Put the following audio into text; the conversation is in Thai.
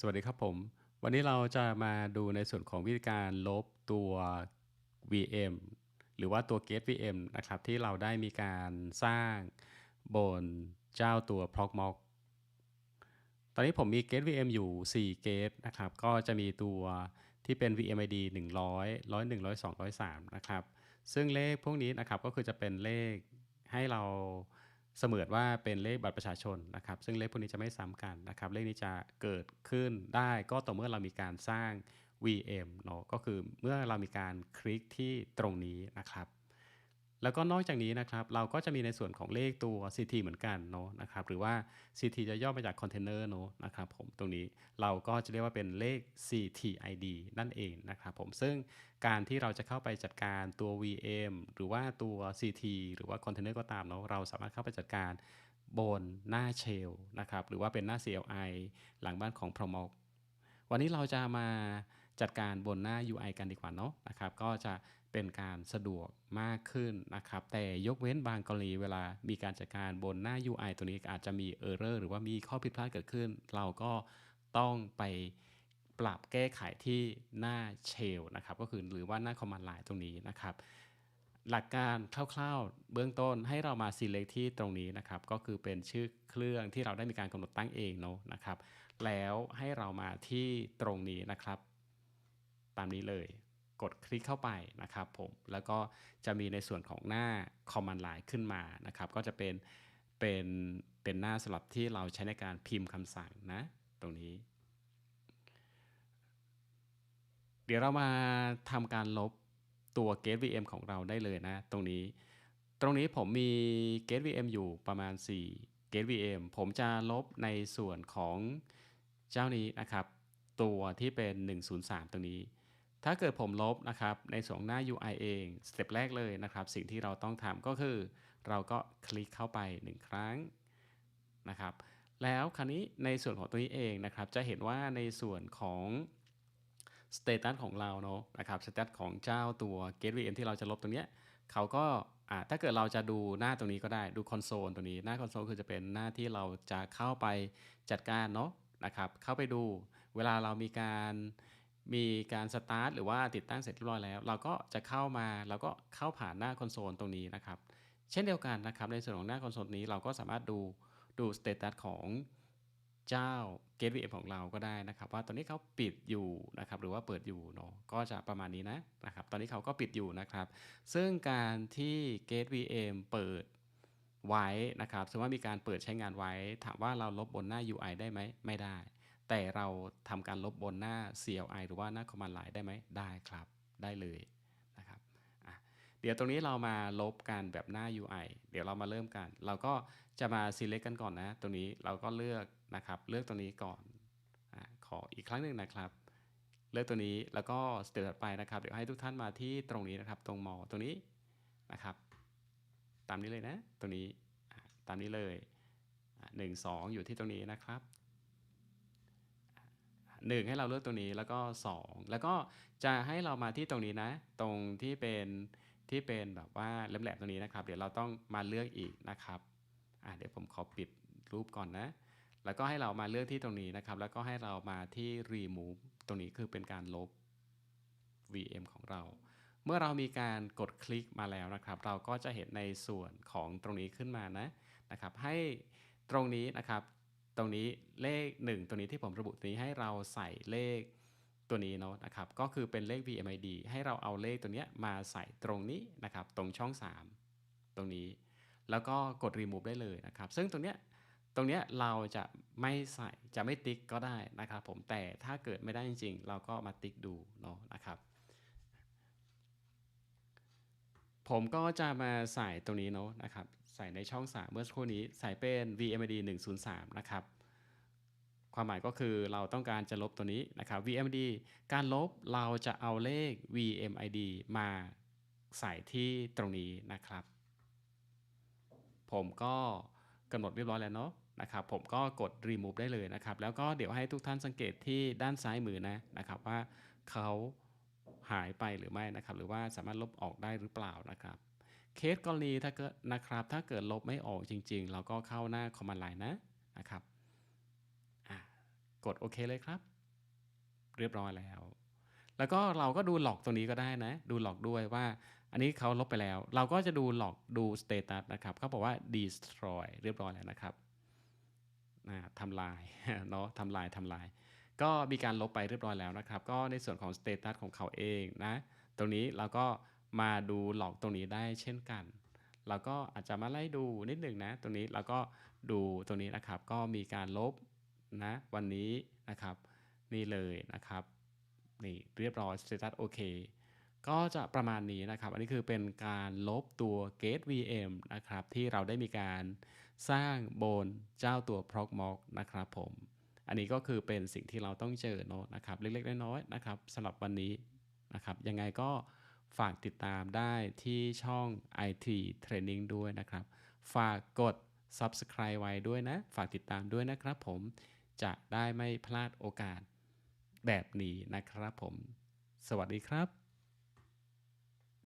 สวัสดีครับผม วันนี้เราจะมาดูในส่วนของวิธีการลบตัว VM หรือว่าตัว Gate VM นะครับที่เราได้มีการสร้างบนเจ้าตัว Proxmox ตอนนี้ผมมี Gate VM อยู่ 4 Gate นะครับ ก็จะมีตัวที่เป็น VMID 100 101 102 103 นะครับ ซึ่งเลขพวกนี้นะครับก็คือจะเป็นเลขให้เรา เสมือนว่าเป็นเลขบัตรประชาชนนะครับ ซึ่งเลขพวกนี้จะไม่ซ้ำกันนะครับ เลขนี้จะเกิดขึ้นได้ก็ต่อเมื่อเรามีการสร้าง VM เนาะก็คือเมื่อเรามีการคลิกที่ตรงนี้นะครับ แล้วก็นอกจากนี้นะครับเราก็จะมีในส่วนของเลขตัว CT เหมือนกันเนาะนะครับหรือว่า CT จะย่อมาจากคอนเทนเนอร์เนาะนะครับผมตรงนี้เราก็จะเรียกว่าเป็นเลข CTID นั่นเองนะครับผมซึ่งการที่เราจะเข้าไปจัดการตัว VM หรือว่าตัว CT หรือว่าคอนเทนเนอร์ก็ตามเนาะเราสามารถเข้าไปจัดการบนหน้าเชลนะครับหรือว่าเป็นหน้า CLI หลังบ้านของ Promoc วันนี้เราจะมาจัดการบนหน้า UI กันดีกว่าเนาะนะครับก็จะ เป็นการสะดวกมากขึ้นนะครับ แต่ยกเว้นบางกรณีเวลามีการจัดการบนหน้า UI ตัวนี้อาจจะมี Error หรือว่ามีข้อผิดพลาดเกิดขึ้น เราก็ต้องไปปรับแก้ไขที่หน้า Shell นะครับ ก็คือหรือว่าหน้า Command Line ตรงนี้นะครับ หลักการคร่าวๆ เบื้องต้นให้เรามา select ที่ตรงนี้นะครับ ก็คือเป็นชื่อเครื่องที่เราได้มีการกำหนดตั้งเองเนาะนะครับ แล้วให้เรามาที่ตรงนี้นะครับ ตามนี้เลย กดคลิกเข้าไปนะครับผมแล้วก็จะมีในส่วนของหน้า Command Line ขึ้นมานะครับก็จะเป็นเป็นเป็นหน้าสำหรับที่เราใช้ในการพิมพ์คำสั่งนะตรงนี้ เดี๋ยวเรามาทำการลบตัว Gate VM ของเราได้เลยนะ ตรงนี้ ตรงนี้ผมมี Gate VM อยู่ประมาณ 4 Gate VM ผมจะลบในส่วนของเจ้านี้นะครับ ตัวที่เป็น 103 ตรงนี้ ถ้าเกิดผมลบนะครับในส่วนหน้า UI เองสเต็ปแรกเลยนะครับ สิ่งที่เราต้องทำก็คือ เราก็คลิกเข้าไป 1 ครั้งนะครับ แล้วคราวนี้ในส่วนของตัวนี้เองนะครับ จะเห็นว่าในส่วนของสเตตัสของเราเนาะนะครับสเตตัสของเจ้าตัว Gate VM ที่เราจะลบตรงเนี้ยเขาก็ถ้าเกิดเราจะดูหน้าตรงนี้ก็ได้ดูคอนโซลตรงนี้หน้าคอนโซลคือจะเป็นหน้าที่เราจะเข้าไปจัดการเนาะนะครับ เข้าไปดูเวลาเรามีการ มีการสตาร์ทหรือว่าติดตั้งเสร็จเรียบร้อยแล้ว เราก็จะเข้ามาเราก็เข้าผ่านหน้าคอนโซลตรงนี้นะครับ เช่นเดียวกันนะครับในส่วนของหน้าคอนโซลนี้เราก็สามารถดูดูสเตตัสของเจ้า Gate VM ของเราก็ได้นะครับ ว่าตอนนี้เขาปิดอยู่นะครับหรือว่าเปิดอยู่เนาะก็จะประมาณนี้นะนะครับ ตอนนี้เขาก็ปิดอยู่นะครับ ซึ่งการที่ Gate VM เปิดไว้นะครับสมมติว่ามีการเปิดใช้งานไว้ ถามว่าเราลบบนหน้า UI ได้ไหมไม่ได้ แต่เราทำการลบบนหน้า CLI หรือว่าหน้า Command Line ได้ไหมได้ครับ ได้เลยนะครับเดี๋ยวตรงนี้เรามาลบกันแบบหน้า UI เดี๋ยวเรามาเริ่มกัน เราก็จะมา select กันก่อนนะ ตรงนี้เราก็เลือกนะครับ เลือกตรงนี้ก่อนอขออีกครั้งหนึ่งนะครับ เลือกตัวนี้แล้วก็สเต็ปถัดไปนะครับ เดี๋ยวให้ทุกท่านมาที่ตรงนี้นะครับ ตรงมอตรงนี้นะครับ ตามนี้เลยนะ ตรงนี้ตามนี้เลยหนึ่งสองอยู่ที่ตรงนี้นะครับ หนึ่งให้เราเลือกตรงนี้แล้วก็สองแล้วก็จะให้เรามาที่ตรงนี้นะ ตรงที่เป็นที่เป็นแบบว่าแหลมๆตรงนี้นะครับ เดี๋ยวเราต้องมาเลือกอีกนะครับอะเดี๋ยวผมขอปิดรูปก่อนนะ แล้วก็ให้เรามาเลือกที่ตรงนี้นะครับ แล้วก็ให้เรามาที่ remove ตรงนี้คือเป็นการลบ VM ของเรา เมื่อเรามีการกดคลิกมาแล้วนะครับ เราก็จะเห็นในส่วนของตรงนี้ขึ้นมานะนะครับ ให้ตรงนี้นะครับ ตรงนี้เลข 1 ตัวนี้ที่ผมระบุตรงนี้ให้เราใส่เลขตัวนี้เนาะนะครับ ก็คือเป็นเลข VMID ให้เราเอาเลขตัวนี้มาใส่ตรงนี้นะครับ ตรงช่อง 3 ตรงนี้ แล้วก็กด remove ได้เลยนะครับ ซึ่งตรงเนี้ยตรงเนี้ยเราจะไม่ใส่จะไม่ติ๊กก็ได้นะครับ ผมแต่ถ้าเกิดไม่ได้จริงๆ เราก็มาติ๊กดูเนาะนะครับผมก็จะมาใส่ตรงนี้เนาะนะครับ ใส่ในช่อง 3 เมื่อสักครู่นี้ใส่เป็น VMD 103 นะครับ ความหมายก็คือเราต้องการจะลบตัวนี้นะครับ VMD การลบเราจะเอาเลข VMID มาใส่ที่ตรงนี้นะครับ ผมก็กำหนดเรียบร้อยแล้วเนาะนะครับผมก็กด remove ได้เลยนะครับ แล้วก็เดี๋ยวให้ทุกท่านสังเกตที่ด้านซ้ายมือนะนะครับว่าเขาหายไปหรือไม่นะครับ หรือว่าสามารถลบออกได้หรือเปล่านะครับ เคสกรณีถ้าเกิดนะครับ ถ้าเกิดลบไม่ออกจริง ๆ เราก็เข้าหน้า command line นะนะครับกดโอเคเลยครับ เรียบร้อยแล้ว แล้วก็เราก็ดูหลอกตรงนี้ก็ได้นะ ดูหลอกด้วยว่า อันนี้เขาลบไปแล้ว เราก็จะดูหลอกดูสเตตัสนะครับเขาบอกว่า destroy เรียบร้อยแล้วนะครับทำลายเนาะทำลายทำลาย ก็มีการลบไปเรียบร้อยแล้วนะครับ ก็ในส่วนของสเตตัสของเขาเองนะ ตรงนี้เราก็ มาดูหลอกตรงนี้ได้เช่นกัน เราก็อาจจะมาไล่ดูนิดหนึ่งนะ ตรงนี้เราก็ดูตรงนี้นะครับ ก็มีการลบนะวันนี้นะครับ นี่เลยนะครับนี่เรียบร้อย status โอเคก็จะประมาณนี้นะครับ อันนี้คือเป็นการลบตัว gate VM นะครับ ที่เราได้มีการสร้างบนเจ้าตัว Proxmox นะครับผม อันนี้ก็คือเป็นสิ่งที่เราต้องเจอเนอะนะครับ เล็กๆน้อยๆนะครับสำหรับวันนี้นะครับ ยังไงก็ ฝากติดตามได้ที่ช่อง IT Training ด้วยนะครับ ฝากกด Subscribe ไว้ด้วยนะ ฝากติดตามด้วยนะครับผมจะได้ไม่พลาดโอกาสแบบนี้นะครับผม สวัสดีครับ